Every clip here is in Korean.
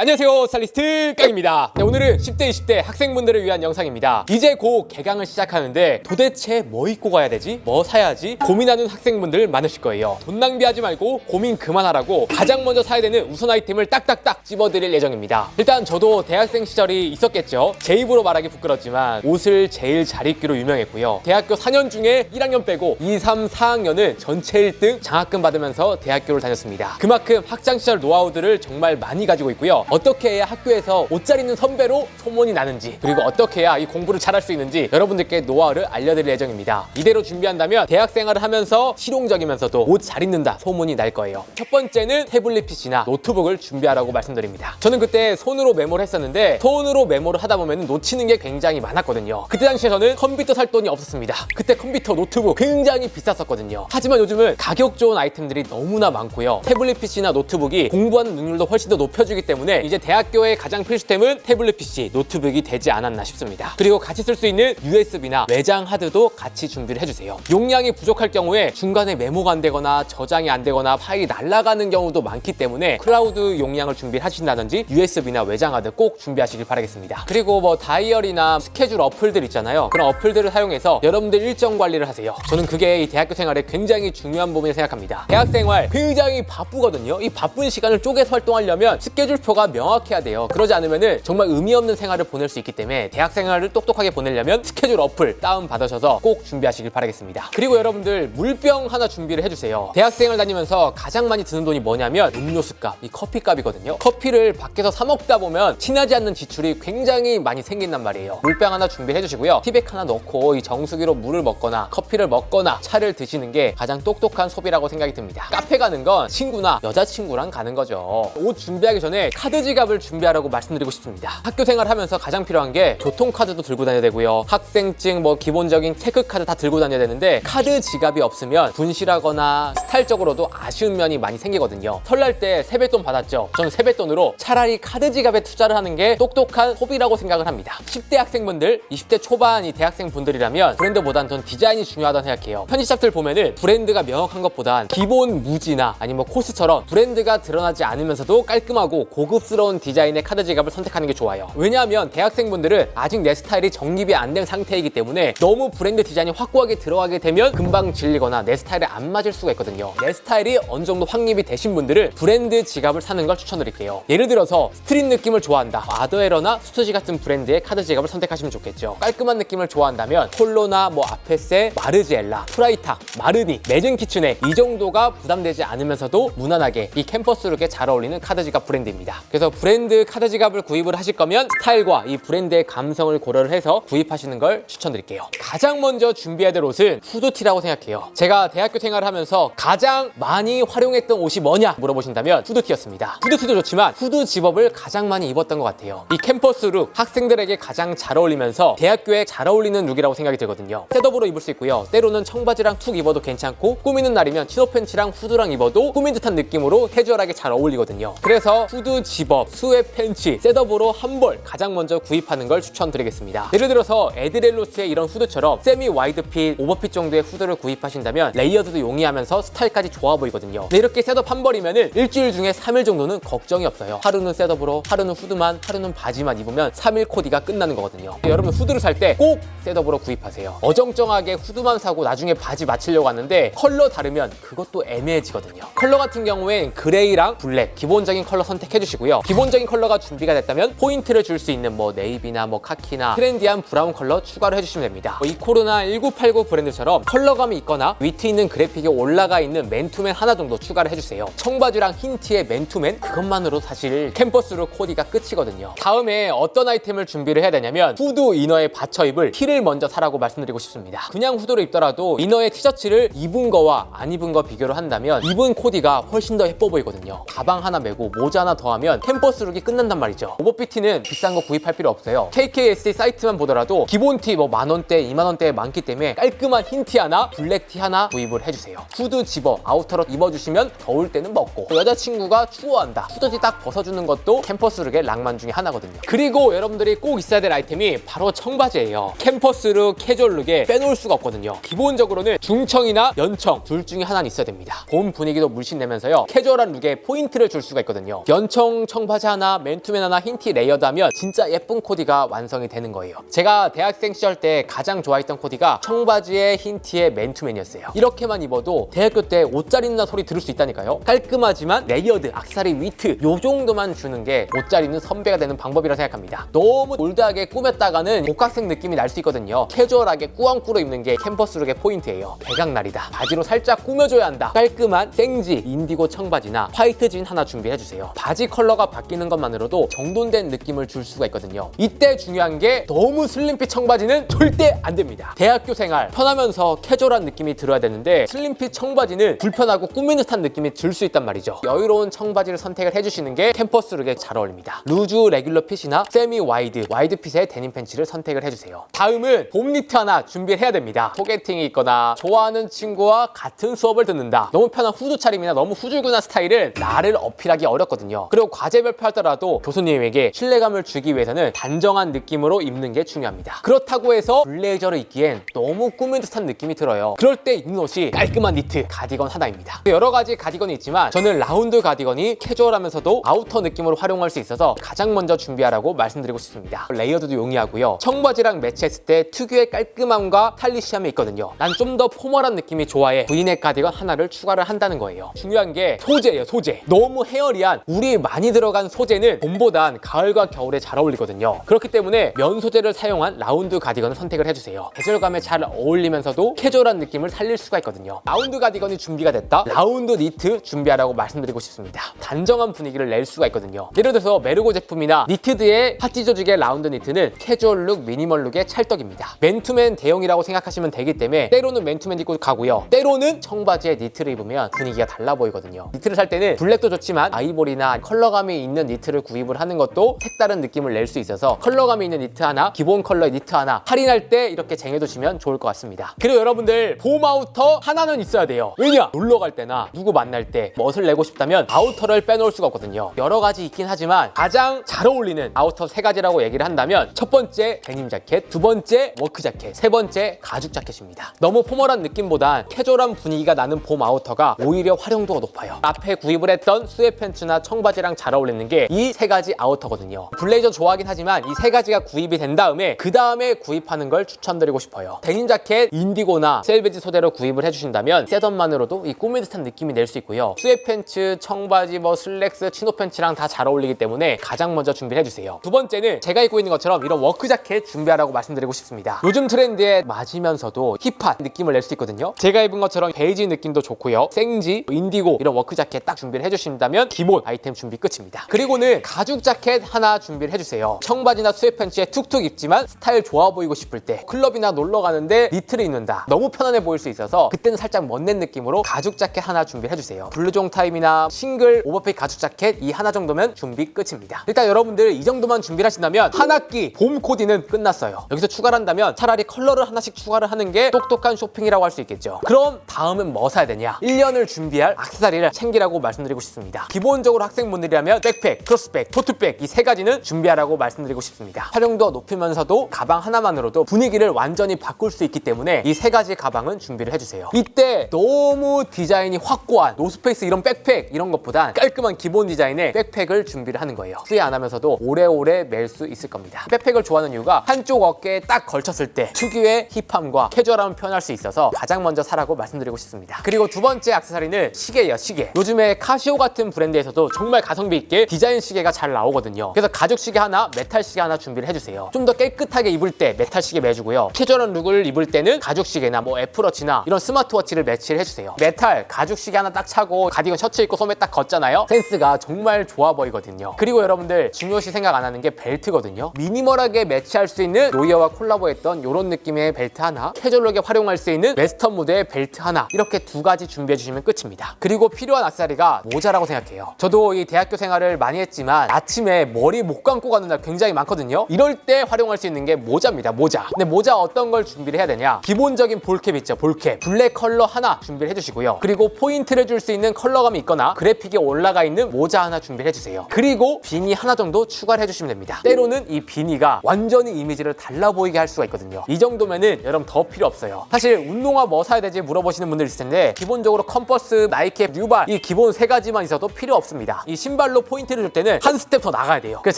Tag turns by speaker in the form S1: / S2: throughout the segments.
S1: 안녕하세요 스타일리스트 깡입니다. 네, 오늘은 10대 20대 학생분들을 위한 영상입니다. 이제 곧 개강을 시작하는데 도대체 뭐 입고 가야 되지? 뭐 사야지? 고민하는 학생분들 많으실 거예요. 돈 낭비하지 말고 고민 그만하라고 가장 먼저 사야 되는 우선 아이템을 딱딱딱 집어드릴 예정입니다. 일단 저도 대학생 시절이 있었겠죠. 제 입으로 말하기 부끄럽지만 옷을 제일 잘 입기로 유명했고요. 대학교 4년 중에 1학년 빼고 2, 3, 4학년은 전체 1등 장학금 받으면서 대학교를 다녔습니다. 그만큼 학창시절 노하우들을 정말 많이 가지고 있고요 어떻게 해야 학교에서 옷 잘 입는 선배로 소문이 나는지 그리고 어떻게 해야 이 공부를 잘할 수 있는지 여러분들께 노하우를 알려드릴 예정입니다. 이대로 준비한다면 대학 생활을 하면서 실용적이면서도 옷 잘 입는다 소문이 날 거예요. 첫 번째는 태블릿 PC나 노트북을 준비하라고 말씀드립니다. 저는 그때 손으로 메모를 했었는데 손으로 메모를 하다 보면 놓치는 게 굉장히 많았거든요. 그때 당시에 저는 컴퓨터 살 돈이 없었습니다. 그때 컴퓨터 노트북 굉장히 비쌌었거든요. 하지만 요즘은 가격 좋은 아이템들이 너무나 많고요. 태블릿 PC나 노트북이 공부하는 능률도 훨씬 더 높여주기 때문에 이제 대학교의 가장 필수템은 태블릿 PC, 노트북이 되지 않았나 싶습니다. 그리고 같이 쓸 수 있는 USB나 외장 하드도 같이 준비를 해주세요. 용량이 부족할 경우에 중간에 메모가 안 되거나 저장이 안 되거나 파일이 날아가는 경우도 많기 때문에 클라우드 용량을 준비하신다든지 USB나 외장 하드 꼭 준비하시길 바라겠습니다. 그리고 뭐 다이어리나 스케줄 어플들 있잖아요. 그런 어플들을 사용해서 여러분들 일정 관리를 하세요. 저는 그게 이 대학교 생활에 굉장히 중요한 부분이라고 생각합니다. 대학 생활 굉장히 바쁘거든요. 이 바쁜 시간을 쪼개서 활동하려면 스케줄표가 명확해야 돼요. 그러지 않으면 정말 의미 없는 생활을 보낼 수 있기 때문에 대학 생활을 똑똑하게 보내려면 스케줄 어플 다운 받으셔서 꼭 준비하시길 바라겠습니다. 그리고 여러분들 물병 하나 준비를 해주세요. 대학생을 다니면서 가장 많이 드는 돈이 뭐냐면 음료수 값, 이 커피 값이거든요. 커피를 밖에서 사 먹다 보면 친하지 않는 지출이 굉장히 많이 생긴단 말이에요. 물병 하나 준비해 주시고요. 티백 하나 넣고 이 정수기로 물을 먹거나 커피를 먹거나 차를 드시는 게 가장 똑똑한 소비라고 생각이 듭니다. 카페 가는 건 친구나 여자친구랑 가는 거죠. 옷 준비하기 전에 카드 지갑을 준비하라고 말씀드리고 싶습니다. 학교 생활하면서 가장 필요한 게 교통카드도 들고 다녀야 되고요. 학생증, 뭐 기본적인 체크카드 다 들고 다녀야 되는데 카드 지갑이 없으면 분실하거나 스타일적으로도 아쉬운 면이 많이 생기거든요. 설날 때 세뱃돈 받았죠. 저는 세뱃돈으로 차라리 카드 지갑에 투자를 하는 게 똑똑한 소비라고 생각을 합니다. 10대 학생분들, 20대 초반 이 대학생 분들이라면 브랜드보단 전 디자인이 중요하다고 생각해요. 편집샵들 보면은 브랜드가 명확한 것보단 기본 무지나 아니면 뭐 코스처럼 브랜드가 드러나지 않으면서도 깔끔하고 고급 스러운 디자인의 카드 지갑을 선택하는 게 좋아요. 왜냐하면 대학생분들은 아직 내 스타일이 정립이 안 된 상태이기 때문에 너무 브랜드 디자인이 확고하게 들어가게 되면 금방 질리거나 내 스타일에 안 맞을 수가 있거든요. 내 스타일이 어느 정도 확립이 되신 분들은 브랜드 지갑을 사는 걸 추천드릴게요. 예를 들어서 스트릿 느낌을 좋아한다. 아더에러나 수트지 같은 브랜드의 카드 지갑을 선택하시면 좋겠죠. 깔끔한 느낌을 좋아한다면 폴로나 뭐 아페세, 마르지엘라, 프라이탁, 마르니, 매진 키친의 이 정도가 부담되지 않으면서도 무난하게 이 캠퍼스룩에 잘 어울리는 카드 지갑 브랜드입니다. 그래서 브랜드 카드 지갑을 구입을 하실 거면 스타일과 이 브랜드의 감성을 고려를 해서 구입하시는 걸 추천드릴게요. 가장 먼저 준비해야 될 옷은 후드티라고 생각해요. 제가 대학교 생활을 하면서 가장 많이 활용했던 옷이 뭐냐 물어보신다면 후드티였습니다. 후드티도 좋지만 후드 집업을 가장 많이 입었던 것 같아요. 이 캠퍼스 룩 학생들에게 가장 잘 어울리면서 대학교에 잘 어울리는 룩이라고 생각이 들거든요. 셋업으로 입을 수 있고요. 때로는 청바지랑 툭 입어도 괜찮고 꾸미는 날이면 치노 팬츠랑 후드랑 입어도 꾸민 듯한 느낌으로 캐주얼하게 잘 어울리거든요. 그래서 후드 집 업, 스웨 팬츠, 셋업으로 한 벌 가장 먼저 구입하는 걸 추천드리겠습니다. 예를 들어서 에드렐로스의 이런 후드처럼 세미 와이드핏, 오버핏 정도의 후드를 구입하신다면 레이어드도 용이하면서 스타일까지 좋아 보이거든요. 이렇게 셋업 한 벌이면은 일주일 중에 3일 정도는 걱정이 없어요. 하루는 셋업으로, 하루는 후드만, 하루는 바지만 입으면 3일 코디가 끝나는 거거든요. 여러분 후드를 살 때 꼭 셋업으로 구입하세요. 어정쩡하게 후드만 사고 나중에 바지 맞추려고 하는데 컬러 다르면 그것도 애매해지거든요. 컬러 같은 경우엔 그레이랑 블랙 기본적인 컬러 선택해 주시고요. 기본적인 컬러가 준비가 됐다면 포인트를 줄 수 있는 뭐 네이비나 뭐 카키나 트렌디한 브라운 컬러 추가를 해주시면 됩니다. 뭐 이코르나 1989 브랜드처럼 컬러감이 있거나 위트 있는 그래픽이 올라가 있는 맨투맨 하나 정도 추가를 해주세요. 청바지랑 흰 티에 맨투맨 그것만으로 사실 캠퍼스로 코디가 끝이거든요. 다음에 어떤 아이템을 준비를 해야 되냐면 후드 이너에 받쳐 입을 티를 먼저 사라고 말씀드리고 싶습니다. 그냥 후드를 입더라도 이너의 티셔츠를 입은 거와 안 입은 거 비교를 한다면 입은 코디가 훨씬 더 예뻐 보이거든요. 가방 하나 메고 모자 하나 더하면 캠퍼스 룩이 끝난단 말이죠. 오버핏 티는 비싼 거 구입할 필요 없어요. KKSD 사이트만 보더라도 기본 티 뭐 만 원대, 2만 원대 많기 때문에 깔끔한 흰티 하나, 블랙 티 하나 구입을 해주세요. 후드 집어 아우터로 입어주시면 더울 때는 먹고 또 여자친구가 추워한다. 후드티 딱 벗어주는 것도 캠퍼스 룩의 낭만 중에 하나거든요. 그리고 여러분들이 꼭 있어야 될 아이템이 바로 청바지예요. 캠퍼스 룩, 캐주얼 룩에 빼놓을 수가 없거든요. 기본적으로는 중청이나 연청 둘 중에 하나는 있어야 됩니다. 봄 분위기도 물씬 내면서요. 캐주얼한 룩에 포인트를 줄 수가 있거든요. 연청 청바지 하나, 맨투맨 하나, 흰 티 레이어드 하면 진짜 예쁜 코디가 완성이 되는 거예요. 제가 대학생 시절 때 가장 좋아했던 코디가 청바지에 흰 티에 맨투맨이었어요. 이렇게만 입어도 대학교 때옷잘 입는다 소리 들을 수 있다니까요. 깔끔하지만 레이어드, 악사리, 위트 요 정도만 주는 게옷잘 입는 선배가 되는 방법이라 생각합니다. 너무 올드하게 꾸몄다가는 복학생 느낌이 날 수 있거든요. 캐주얼하게 꾸안꾸로 입는 게 캠퍼스룩의 포인트예요. 개강날이다. 바지로 살짝 꾸며줘야 한다. 깔끔한 생지, 인디고 청바지나 화이트 진 하나 준비해주세요. 바지 컬러가 바뀌는 것만으로도 정돈된 느낌을 줄 수가 있거든요. 이때 중요한 게 너무 슬림핏 청바지는 절대 안 됩니다. 대학교 생활 편하면서 캐주얼한 느낌이 들어야 되는데 슬림핏 청바지는 불편하고 꾸미는 듯한 느낌이 들 수 있단 말이죠. 여유로운 청바지를 선택을 해주시는 게 캠퍼스 룩에 잘 어울립니다. 루즈 레귤러 핏이나 세미 와이드, 와이드 핏의 데님 팬츠를 선택을 해주세요. 다음은 봄 니트 하나 준비를 해야 됩니다. 소개팅이 있거나 좋아하는 친구와 같은 수업을 듣는다. 너무 편한 후드 차림이나 너무 후줄근한 스타일은 나를 어필하기 어렵거든요. 그리고 과제 발표하더라도 교수님에게 신뢰감을 주기 위해서는 단정한 느낌으로 입는 게 중요합니다. 그렇다고 해서 블레이저를 입기엔 너무 꾸민 듯한 느낌이 들어요. 그럴 때 입는 옷이 깔끔한 니트, 가디건 하나입니다. 여러 가지 가디건이 있지만 저는 라운드 가디건이 캐주얼하면서도 아우터 느낌으로 활용할 수 있어서 가장 먼저 준비하라고 말씀드리고 싶습니다. 레이어드도 용이하고요. 청바지랑 매치했을 때 특유의 깔끔함과 스타일리시함이 있거든요. 난 좀 더 포멀한 느낌이 좋아해. 브이넥 가디건 하나를 추가를 한다는 거예요. 중요한 게 소재예요, 소재. 너무 헤어리한 울이 많이 들 어간 소재는 봄보단 가을과 겨울에 잘 어울리거든요. 그렇기 때문에 면 소재를 사용한 라운드 가디건을 선택을 해주세요. 계절감에 잘 어울리면서도 캐주얼한 느낌을 살릴 수가 있거든요. 라운드 가디건이 준비가 됐다. 라운드 니트 준비하라고 말씀드리고 싶습니다. 단정한 분위기를 낼 수가 있거든요. 예를 들어서 메르고 제품이나 니트드의 파티 조직의 라운드 니트는 캐주얼 룩, 미니멀 룩의 찰떡입니다. 맨투맨 대용이라고 생각하시면 되기 때문에 때로는 맨투맨 입고 가고요. 때로는 청바지에 니트를 입으면 분위기가 달라 보이거든요. 니트를 살 때는 블랙도 좋지만 아이보리나 컬러감이 있는 니트를 구입을 하는 것도 색다른 느낌을 낼 수 있어서 컬러감이 있는 니트 하나, 기본 컬러의 니트 하나 할인할 때 이렇게 쟁여두시면 좋을 것 같습니다. 그리고 여러분들 봄 아우터 하나는 있어야 돼요. 왜냐? 놀러 갈 때나 누구 만날 때 멋을 내고 싶다면 아우터를 빼놓을 수가 없거든요. 여러 가지 있긴 하지만 가장 잘 어울리는 아우터 세 가지라고 얘기를 한다면 첫 번째 데님 자켓, 두 번째 워크 자켓, 세 번째 가죽 자켓입니다. 너무 포멀한 느낌보단 캐주얼한 분위기가 나는 봄 아우터가 오히려 활용도가 높아요. 앞에 구입을 했던 스웨 팬츠나 청바지랑 잘 어울리는 게 이 세 가지 아우터거든요. 블레이저 좋아하긴 하지만 이 세 가지가 구입이 된 다음에 그 다음에 구입하는 걸 추천드리고 싶어요. 데님 자켓 인디고나 셀베지 소재로 구입을 해주신다면 셋업만으로도 이 꾸민 듯한 느낌이 낼 수 있고요. 스웨 팬츠, 청바지, 뭐 슬랙스, 치노 팬츠랑 다 잘 어울리기 때문에 가장 먼저 준비를 해주세요. 두 번째는 제가 입고 있는 것처럼 이런 워크 자켓 준비하라고 말씀드리고 싶습니다. 요즘 트렌드에 맞으면서도 힙한 느낌을 낼 수 있거든요. 제가 입은 것처럼 베이지 느낌도 좋고요. 생지, 인디고 이런 워크 자켓 딱 준비를 해주신다면 기본 아이템 준비 끝입니다. 그리고는 가죽 자켓 하나 준비를 해주세요. 청바지나 스웨팬츠에 툭툭 입지만 스타일 좋아 보이고 싶을 때 클럽이나 놀러 가는데 니트를 입는다. 너무 편안해 보일 수 있어서 그때는 살짝 멋낸 느낌으로 가죽 자켓 하나 준비를 해주세요. 블루종 타임이나 싱글 오버핏 가죽 자켓 이 하나 정도면 준비 끝입니다. 일단 여러분들 이 정도만 준비를 하신다면 한 학기 봄 코디는 끝났어요. 여기서 추가를 한다면 차라리 컬러를 하나씩 추가를 하는 게 똑똑한 쇼핑이라고 할 수 있겠죠. 그럼 다음은 뭐 사야 되냐? 1년을 준비할 악세사리를 챙기라고 말씀드리고 싶습니다. 기본적으로 학생분들이라면 백팩, 크로스백, 토트백 이 세 가지는 준비하라고 말씀드리고 싶습니다. 활용도 높이면서도 가방 하나만으로도 분위기를 완전히 바꿀 수 있기 때문에 이 세 가지 가방은 준비를 해주세요. 이때 너무 디자인이 확고한 노스페이스 이런 백팩 이런 것보단 깔끔한 기본 디자인의 백팩을 준비를 하는 거예요. 후회 안 하면서도 오래오래 멜 수 있을 겁니다. 백팩을 좋아하는 이유가 한쪽 어깨에 딱 걸쳤을 때 특유의 힙함과 캐주얼함을 표현할 수 있어서 가장 먼저 사라고 말씀드리고 싶습니다. 그리고 두 번째 액세서리는 시계예요, 시계. 요즘에 카시오 같은 브랜드에서도 정말 가성비 있게 디자인 시계가 잘 나오거든요. 그래서 가죽 시계 하나, 메탈 시계 하나 준비를 해주세요. 좀 더 깨끗하게 입을 때 메탈 시계 매주고요. 캐주얼한 룩을 입을 때는 가죽 시계나 뭐 애플워치나 이런 스마트워치를 매치를 해주세요. 메탈 가죽 시계 하나 딱 차고 가디건 셔츠 입고 소매 딱 걷잖아요. 센스가 정말 좋아 보이거든요. 그리고 여러분들 중요시 생각 안 하는 게 벨트거든요. 미니멀하게 매치할 수 있는 로이어와 콜라보했던 이런 느낌의 벨트 하나, 캐주얼하게 활용할 수 있는 웨스턴 무드의 벨트 하나 이렇게 두 가지 준비해 주시면 끝입니다. 그리고 필요한 악세사리가 모자라고 생각해요. 저도 이 대학교 생활 을 많이 했지만 아침에 머리 못 감고 가는 날 굉장히 많거든요. 이럴 때 활용할 수 있는 게 모자입니다. 모자. 근데 모자 어떤 걸 준비를 해야 되냐? 기본적인 볼캡 있죠. 볼캡. 블랙 컬러 하나 준비를 해주시고요. 그리고 포인트를 줄 수 있는 컬러감이 있거나 그래픽이 올라가 있는 모자 하나 준비를 해주세요. 그리고 비니 하나 정도 추가를 해주시면 됩니다. 때로는 이 비니가 완전히 이미지를 달라 보이게 할 수가 있거든요. 이 정도면은 여러분 더 필요 없어요. 사실 운동화 뭐 사야 되지 물어보시는 분들 있을 텐데 기본적으로 컴퍼스, 나이캡, 뉴발 이 기본 세 가지만 있어도 필요 없습니다. 이 신발로 신발로 포인트를 줄 때는 한 스텝 더 나가야 돼요. 그래서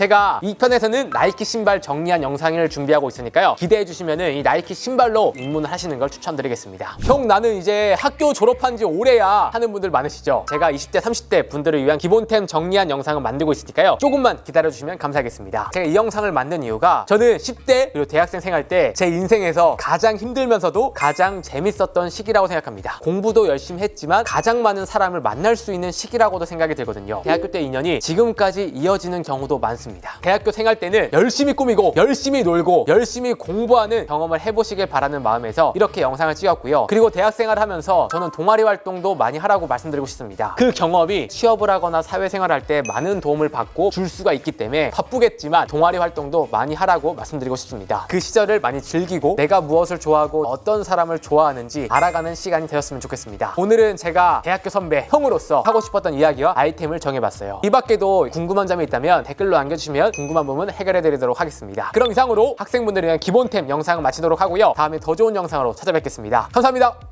S1: 제가 이 편에서는 나이키 신발 정리한 영상을 준비하고 있으니까요. 기대해 주시면은 이 나이키 신발로 입문을 하시는 걸 추천드리겠습니다. 형 나는 이제 학교 졸업한 지 오래야 하는 분들 많으시죠? 제가 20대, 30대 분들을 위한 기본템 정리한 영상을 만들고 있으니까요. 조금만 기다려 주시면 감사하겠습니다. 제가 이 영상을 만든 이유가 저는 10대 그리고 대학생 생활 때 제 인생에서 가장 힘들면서도 가장 재밌었던 시기라고 생각합니다. 공부도 열심히 했지만 가장 많은 사람을 만날 수 있는 시기라고도 생각이 들거든요. 대학교 때 인연이 지금까지 이어지는 경우도 많습니다. 대학교 생활 때는 열심히 꾸미고 열심히 놀고 열심히 공부하는 경험을 해보시길 바라는 마음에서 이렇게 영상을 찍었고요. 그리고 대학 생활을 하면서 저는 동아리 활동도 많이 하라고 말씀드리고 싶습니다. 그 경험이 취업을 하거나 사회생활 할 때 많은 도움을 받고 줄 수가 있기 때문에 바쁘겠지만 동아리 활동도 많이 하라고 말씀드리고 싶습니다. 그 시절을 많이 즐기고 내가 무엇을 좋아하고 어떤 사람을 좋아하는지 알아가는 시간이 되었으면 좋겠습니다. 오늘은 제가 대학교 선배 형으로서 하고 싶었던 이야기와 아이템을 정해봤어요. 이밖 에도 궁금한 점이 있다면 댓글로 남겨주시면 궁금한 부분 해결해 드리도록 하겠습니다. 그럼 이상으로 학생분들을 위한 기본템 영상을 마치도록 하고요. 다음에 더 좋은 영상으로 찾아뵙겠습니다. 감사합니다.